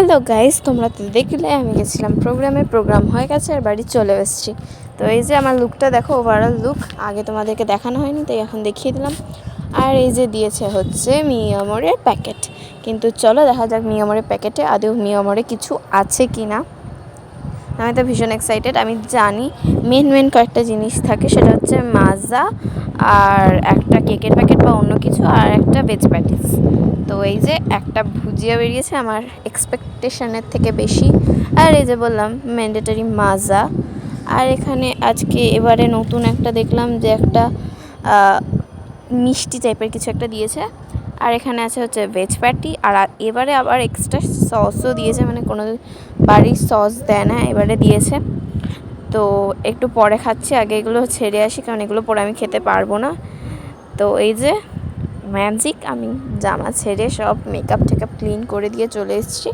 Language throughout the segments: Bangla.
হ্যালো গাইস, তোমরা তো দেখলে, আমি গেছিলাম প্রোগ্রামে, প্রোগ্রাম হয়ে গেছে, আর বাড়ি চলে এসেছি। তো এই যে আমার লুকটা দেখো ওভারঅল লুক আগে তোমাদেরকে দেখানো হয়নি, তাই এখন দেখিয়ে দিলাম। আর এই যে দিয়েছে হচ্ছে মিয়ামরের প্যাকেট। কিন্তু চলো, দেখা যাক মিয়ামরের প্যাকেটে আদৌ মিয়ামরে কিছু আছে কি না আমি তো ভীষণ এক্সাইটেড আমি জানি মেন মেন কয়েকটা জিনিস থাকে, সেটা হচ্ছে মাজা আর একটা কেকের প্যাকেট বা অন্য কিছু আর একটা ভেজ প্যাটিস তো এই যে একটা ভুজিয়া বেরিয়েছে আমার এক্সপেকটেশনের থেকে বেশি। আর এই যে বললাম ম্যান্ডেটারি মাজা। আর এখানে আজকে এবারে নতুন একটা দেখলাম যে একটা মিষ্টি টাইপের কিছু একটা দিয়েছে। আর এখানে আছে হচ্ছে ভেজ প্যাটি আর এবারে আবার এক্সট্রা সসও দিয়েছে মানে কোনো বাড়ির সস দেয় না, এবারে দিয়েছে। তো একটু পরে খাচ্ছি, আগে এগুলো ছেড়ে আসি, কারণ এগুলো পরে আমি খেতে পারব না। তো এই যে ম্যাজিক আমি জামা ছেড়ে সব মেকআপ টেকআপ ক্লিন করে দিয়ে চলে এসেছি।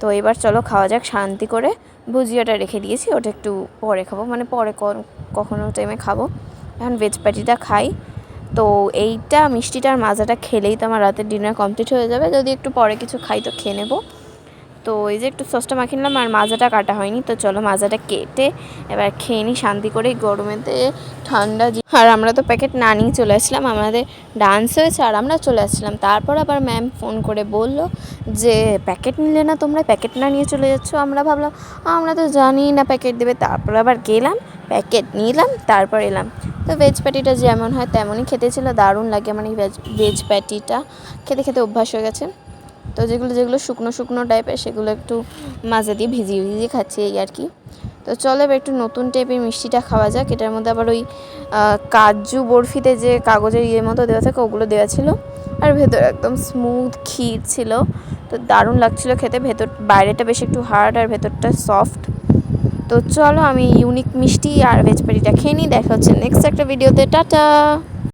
তো এবার চলো খাওয়া যাক, শান্তি করে। ভুজিয়াটা রেখে দিয়েছি, ওটা একটু পরে খাব মানে পরে কখনো টাইমে খাব। এখন ভেজ প্যাটিটা খাই। তো এইটা মিষ্টিটার মাজাটা খেলেই তো আমার রাতের ডিনার কমপ্লিট হয়ে যাবে। যদি একটু পরে কিছু খাই তো খেয়ে নেব। তো এই যে একটু সসটা মাখিয়ে নিলাম আর মাজাটা কাটা হয়নি, তো চলো মাজাটা কেটে এবার খেয়ে নিই শান্তি করে গরমেতে ঠান্ডা আর আমরা তো প্যাকেট না নিয়ে চলে আসলাম, আমাদের ডান্স হয়েছে আর আমরা চলে আসলাম। তারপর আবার ম্যাম ফোন করে বলল যে প্যাকেট নিলে না তোমরা প্যাকেট না নিয়ে চলে যাচ্ছ? আমরা ভাবলাম, আমরা তো জানি না প্যাকেট দেবে। তারপর আবার গেলাম প্যাকেট নিলাম, তারপর এলাম। তো ভেজ প্যাটিটা যেমন হয় তেমনই খেতে ছিল, দারুণ লাগে মানে ভেজ ভেজ প্যাটিটা খেতে খেতে অভ্যাস হয়ে গেছে। তো যেগুলো যেগুলো শুকনো শুকনো টাইপের সেগুলো একটু মাজা দিয়ে ভিজিয়ে ভিজিয়ে খাচ্ছি এই আর কি। তো চলো এবার একটু নতুন টাইপের মিষ্টিটা খাওয়া যাক। এটার মধ্যে আবার ওই কাজু বরফিতে যে কাগজের ইয়ের মতো দেওয়া থাকে, ওগুলো দেওয়া ছিল। আর ভেতরে একদম স্মুথ ক্ষীর ছিল। তো দারুণ লাগছিল খেতে। ভেতর বাইরেটা বেশ একটু হার্ড আর ভেতরটা সফট তো চলো আমি ইউনিক মিষ্টি আর ভেজ পেটিটা খেয়ে নিই। দেখা হচ্ছে নেক্সট একটা ভিডিওতে টাটা!